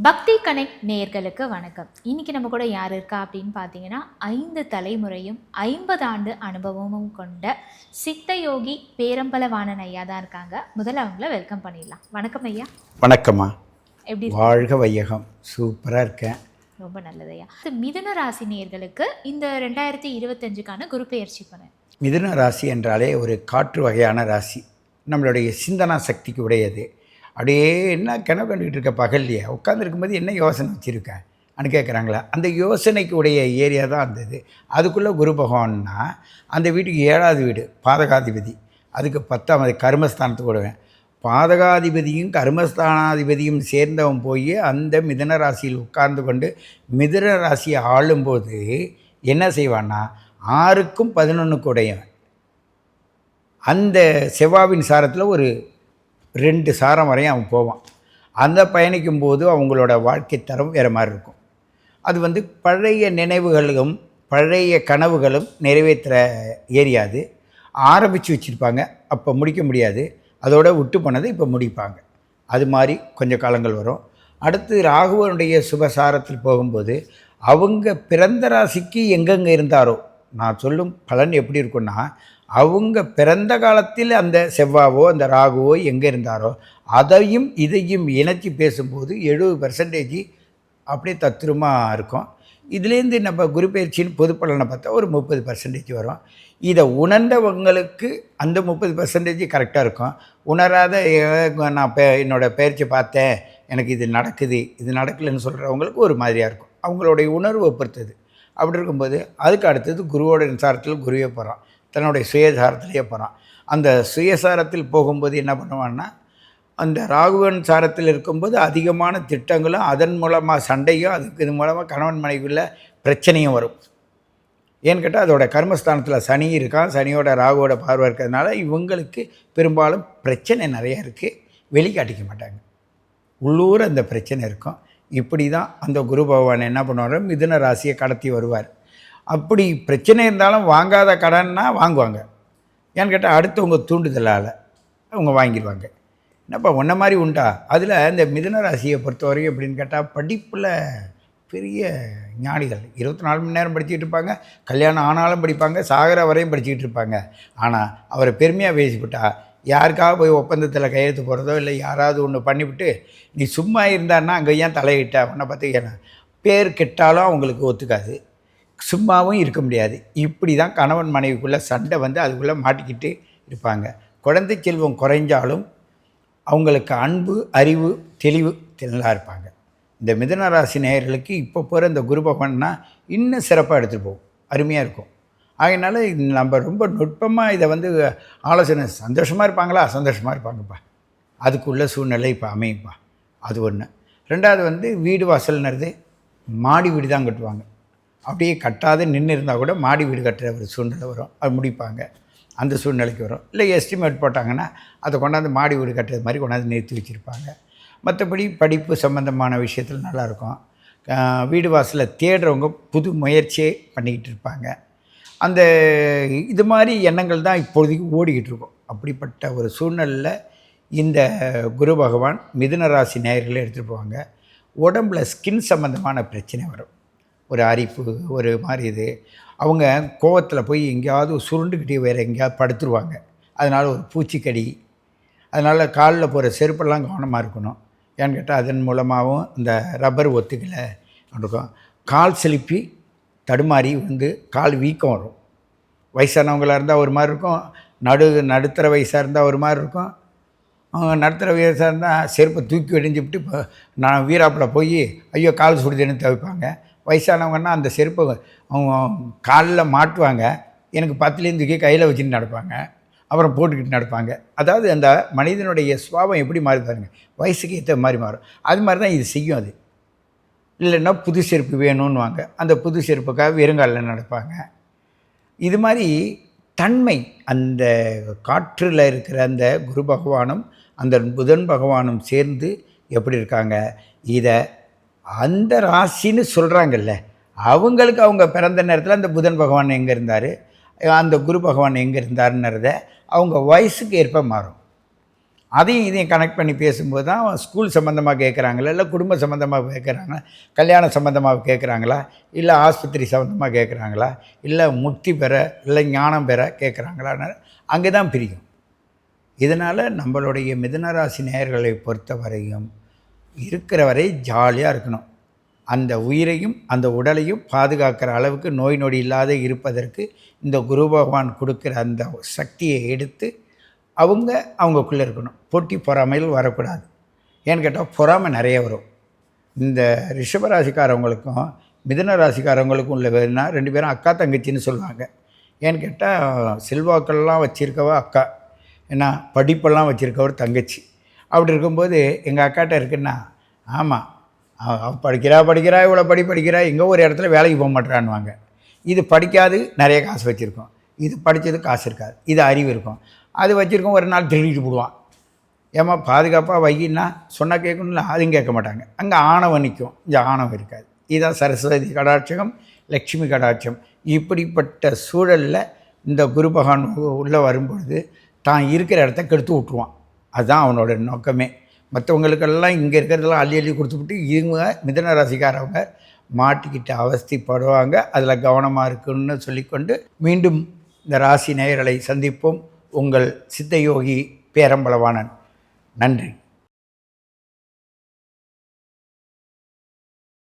பக்தி கனெக்ட் நேயர்களுக்கு வணக்கம். இன்னைக்கு நம்ம கூட யார் இருக்கா அப்படின்னு பார்த்தீங்கன்னா ஐந்து தலைமுறையும் ஐம்பது ஆண்டு அனுபவமும் கொண்ட சித்த யோகி பேரம்பலவாணன் ஐயா தான் இருக்காங்க. முதல்ல அவங்கள வெல்கம் பண்ணிடலாம். வணக்கம் ஐயா. வணக்கம்மா. எப்படி? வாழ்க வையகம். சூப்பராக இருக்கேன். ரொம்ப நல்லது ஐயா. மிதுன ராசி நேயர்களுக்கு இந்த ரெண்டாயிரத்தி இருபத்தஞ்சுக்கான குரு பெயர்ச்சி பண்ணேன் மிதுன ராசி என்றாலே ஒரு காற்று வகையான ராசி. நம்மளுடைய சிந்தனா சக்திக்கு உடையது. அப்படியே என்ன கிணவு கண்டுக்கிட்டு இருக்க பகல்லையே உட்காந்துருக்கும்போது என்ன யோசனை வச்சுருக்கேன் அனு கேட்குறாங்களா அந்த யோசனைக்கு உடைய ஏரியா தான் அந்த இது. அதுக்குள்ளே குரு பகவான்னா அந்த வீட்டுக்கு ஏழாவது வீடு பாதகாதிபதி. அதுக்கு பத்தாம் கர்மஸ்தானத்துக்கு விடுவேன் பாதகாதிபதியும் கர்மஸ்தானாதிபதியும் சேர்ந்தவன் போய் அந்த மிதன ராசியில் உட்கார்ந்து கொண்டு மிதன ராசியை ஆளும்போது என்ன செய்வான்னா ஆறுக்கும் பதினொன்றுக்கு உடையவன். அந்த செவ்வாவின் சாரத்தில் ஒரு ரெண்டு சாரம் வரையும் அவன் போவான். அந்த பயணிக்கும் போது அவங்களோட வாழ்க்கை தரம் வேறு மாதிரி இருக்கும். அது வந்து பழைய நினைவுகளும் பழைய கனவுகளும் நிறைவேற்றுற ஏரியா அது ஆரம்பித்து வச்சுருப்பாங்க அப்போ முடிக்க முடியாது. அதோட விட்டு போனதை இப்போ முடிப்பாங்க. அது மாதிரி கொஞ்சம் காலங்கள் வரும். அடுத்து ராகுவனுடைய சுபசாரத்தில் போகும்போது அவங்க பிறந்த ராசிக்கு எங்கெங்கே இருந்தாரோ நான் சொல்லும் பலன் எப்படி இருக்குன்னா அவங்க பிறந்த காலத்தில் அந்த செவ்வாவோ அந்த ராகுவோ எங்கே இருந்தாரோ அதையும் இதையும் இணைச்சி பேசும்போது எழுபது பர்சன்டேஜ் அப்படியே தத்துருமாக இருக்கும். இதுலேருந்து நம்ம குரு பயிற்சின்னு பொது பலனை பார்த்தா ஒரு முப்பது பர்சன்டேஜ் வரும். இதை உணர்ந்தவங்களுக்கு அந்த முப்பது பர்சன்டேஜ் கரெக்டாக இருக்கும். உணராத நான் பே என்னோடய பயிற்சி பார்த்தேன். எனக்கு இது நடக்குது. இது நடக்கலைன்னு சொல்கிறவங்களுக்கு ஒரு மாதிரியாக இருக்கும். அவங்களுடைய உணர்வை பொறுத்தது. அப்படி இருக்கும்போது அதுக்கு அடுத்தது குருவோட சாரத்தில் குருவே போகிறான். தன்னுடைய சுயசாரத்திலேயே போகிறான். அந்த சுயசாரத்தில் போகும்போது என்ன பண்ணுவான்னா அந்த ராகுவன் சாரத்தில் இருக்கும்போது அதிகமான திட்டங்களும் அதன் மூலமாக சண்டையும் அதுக்கு இது மூலமாக கணவன் மனைவியில் பிரச்சனையும் வரும். ஏன்னு கேட்டால் அதோட கர்மஸ்தானத்தில் சனி இருக்கான். சனியோட ராகுவோட பார்வை இருக்கிறதுனால இவங்களுக்கு பெரும்பாலும் பிரச்சனை நிறைய இருக்குது வெளிக்காட்டிக்க மாட்டாங்க. உள்ளூர் அந்த பிரச்சனை இருக்கும். இப்படி தான் அந்த குரு பகவான் என்ன பண்ணுவார்? மிதுன ராசியை கடத்தி வருவார். அப்படி பிரச்சனை இருந்தாலும் வாங்காத கடன்னா வாங்குவாங்க. ஏன்னு கேட்டால் அடுத்தவங்க தூண்டுதலால் அவங்க வாங்கிடுவாங்க என்னப்பா உன்ன மாதிரி உண்டா? அதில் இந்த மிதுன ராசியை பொறுத்தவரைக்கும் எப்படின்னு கேட்டால் படிப்பில் பெரிய ஞானிகள். இருபத்தி நாலு மணி நேரம் படிச்சுட்டு இருப்பாங்க. கல்யாணம் ஆனாலும் படிப்பாங்க சாகர வரையும் படிச்சுக்கிட்டு இருப்பாங்க. ஆனால் அவரை பெருமையாக பேசிவிட்டால் யாருக்காக போய் ஒப்பந்தத்தில் கையெழுத்து போகிறதோ இல்லை யாராவது ஒன்று பண்ணிவிட்டு நீ சும்மா இருந்தான்னா அங்கே ஏன் தலையிட்ட? உன்னை பார்த்து பேர் கெட்டாலும் அவங்களுக்கு ஒத்துக்காது. சும்மாவும் இருக்க முடியாது. இப்படி தான் கணவன் மனைவிக்குள்ளே சண்டை வந்து அதுக்குள்ளே மாட்டிக்கிட்டு இருப்பாங்க. குழந்தை செல்வம் குறைஞ்சாலும் அவங்களுக்கு அன்பு அறிவு தெளிவு நல்லா இருப்பாங்க. இந்த மிதனராசி நேயர்களுக்கு இப்போ போகிற இந்த குரு பகவான்னா இன்னும் சிறப்பாக எடுத்துகிட்டு போகும். அருமையாக இருக்கும். அதனால் நம்ம ரொம்ப நுட்பமாக இதை வந்து ஆலோசனை சந்தோஷமாக இருப்பாங்களா? சந்தோஷமாக இருப்பாங்கப்பா. அதுக்குள்ள சூழ்நிலை இப்போ அமையும்ப்பா அது ஒன்று ரெண்டாவது வந்து வீடு வாசல்ன்றது மாடி வீடு தான் கட்டுவாங்க. அப்படியே கட்டாத நின்று இருந்தால் கூட மாடி வீடு கட்டுற ஒரு சூழ்நிலை வரும். அது முடிப்பாங்க. அந்த சூழ்நிலைக்கு வரும். இல்லை எஸ்டிமேட் போட்டாங்கன்னா அதை கொண்டாந்து மாடி வீடு கட்டுறது மாதிரி கொண்டாந்து நிறுத்தி வச்சுருப்பாங்க. மற்றபடி படிப்பு சம்மந்தமான விஷயத்தில் நல்லாயிருக்கும். வீடு வாசலில் தேடுறவங்க புது முயற்சியே பண்ணிக்கிட்டு இருப்பாங்க. அந்த இது மாதிரி எண்ணங்கள் தான் இப்போதைக்கு ஓடிக்கிட்டு இருக்கும். அப்படிப்பட்ட ஒரு சூழ்நிலையில் இந்த குரு பகவான் மிதுன ராசி நேயர்களை எடுத்துகிட்டு போவாங்க. உடம்புல ஸ்கின் சம்மந்தமான பிரச்சனை வரும். ஒரு அரிப்பு ஒரு மாதிரி இது. அவங்க கோவத்தில் போய் எங்கேயாவது சுருண்டுக்கிட்டே வேறு எங்கேயாவது படுத்துருவாங்க. அதனால் ஒரு பூச்சிக்கடி. அதனால் காலில் போகிற செருப்பெல்லாம் கவனமாக இருக்கணும். ஏன்னு கேட்டால் அதன் மூலமாகவும் இந்த ரப்பர் ஒத்துக்கலை. இருக்கும் கால் செலுப்பி தடுமாறி வந்து கால் வீக்கம் வரும். வயசானவங்களாக இருந்தால் ஒரு மாதிரி இருக்கும். நடு நடுத்தர வயசாக இருந்தால் ஒரு மாதிரி இருக்கும். அவங்க நடுத்தர வயசாக இருந்தால் செருப்பை தூக்கி வெடிஞ்சுப்பிட்டு இப்போ நான் வீராப்பில் போய் ஐயோ கால் சுடுதுன்னு தவிப்பாங்க? வயசானவங்கன்னா அந்த செருப்பை அவங்க காலில் மாட்டுவாங்க. எனக்கு பத்துலேருந்து தூக்கி கையில் வச்சுட்டு நடப்பாங்க. அப்புறம் போட்டுக்கிட்டு நடப்பாங்க. அதாவது அந்த மனிதனுடைய சுவாபம் எப்படி மாறி பாருங்க. வயசுக்கு ஏற்ற மாதிரி மாறும். அது மாதிரி தான் இது செய்யும் அது. இல்லைன்னா புது செருப்பு வேணும்னுவாங்க. அந்த புது செருப்புக்காக வெறுங்காலில் நடப்பாங்க. இது மாதிரி தன்மை அந்த காற்றில் இருக்கிற அந்த குரு பகவானும் அந்த புதன் பகவானும் சேர்ந்து எப்படி இருக்காங்க? இதை அந்த ராசின்னு சொல்கிறாங்கல்ல அவங்களுக்கு அவங்க பிறந்த நேரத்தில் அந்த புதன் பகவான் எங்கே இருந்தார்? அந்த குரு பகவான் எங்கே இருந்தாருன்றத அவங்க வயசுக்கு ஏற்ப மாறும். அதையும் இதையும் கனெக்ட் பண்ணி பேசும்போது தான் ஸ்கூல் சம்மந்தமாக கேட்குறாங்களா இல்லை குடும்ப சம்மந்தமாக கேட்குறாங்களா கல்யாணம் சம்மந்தமாக கேட்குறாங்களா இல்லை ஆஸ்பத்திரி சம்மந்தமாக கேட்குறாங்களா இல்லை முக்தி பெற இல்லை ஞானம் பெற கேட்குறாங்களான்னு அங்கே தான் பிரியும். இதனால் நம்மளுடைய மிதுனராசி நேயர்களை பொறுத்தவரையும் இருக்கிற வரை ஜாலியாக இருக்கணும். அந்த உயிரையும் அந்த உடலையும் பாதுகாக்கிற அளவுக்கு நோய் நொடி இல்லாத இருப்பதற்கு இந்த குரு பகவான் கொடுக்குற அந்த சக்தியை எடுத்து அவங்க அவங்கக்குள்ளே இருக்கணும். போட்டி பொறாமையில் வரக்கூடாது. ஏன்னு கேட்டால் பொறாமை நிறைய வரும். இந்த ரிஷபராசிக்காரவங்களுக்கும் மிதன ராசிக்காரவங்களுக்கும் உள்ள வேறுனா ரெண்டு பேரும் அக்கா தங்கச்சின்னு சொல்லுவாங்க. ஏன்னு கேட்டால் செல்வாக்கள்லாம் வச்சுருக்கவா அக்கா. ஏன்னா படிப்பெல்லாம் வச்சுருக்கவர் தங்கச்சி. அப்படி இருக்கும்போது எங்கள் அக்காட்ட இருக்குன்னா ஆமாம் அவ படிக்கிறா படிக்கிறா இவ்வளோ படி படிக்கிறா எங்கே ஒரு இடத்துல வேலைக்கு போக மாட்டேறான்னுவாங்க. இது படிக்காது நிறைய காசு வச்சுருக்கோம். இது படித்தது காசு இருக்காது. இது அறிவு இருக்கும். அது வச்சுருக்கோம் ஒரு நாள் திருடிட்டு போடுவான். ஏம்மா பாதுகாப்பாக வையின்னா சொன்னால் கேட்கணும்ல? அதுவும் கேட்க மாட்டாங்க. அங்கே ஆணவம் நிற்கும் இங்கே ஆணவம் இருக்காது. இதுதான் சரஸ்வதி கடாட்சகம் லக்ஷ்மி கடாட்சம் இப்படிப்பட்ட சூழலில் இந்த குரு பகவான் உள்ளே வரும்பொழுது தான் இருக்கிற இடத்த கெடுத்து விட்ருவான் அதுதான் அவனோட நோக்கமே. மற்றவங்களுக்கெல்லாம் இங்கே இருக்கிறதெல்லாம் அள்ளி அள்ளி கொடுத்துவிட்டு இவங்க மிதன ராசிக்காரவங்க மாட்டிக்கிட்டு அவஸ்தைப்படுவாங்க. அதில் கவனமாக இருக்குன்னு சொல்லிக்கொண்டு மீண்டும் இந்த ராசி நேயர்களை சந்திப்போம். உங்கள் சித்தயோகி பேரம்பளவாணன் நன்றி.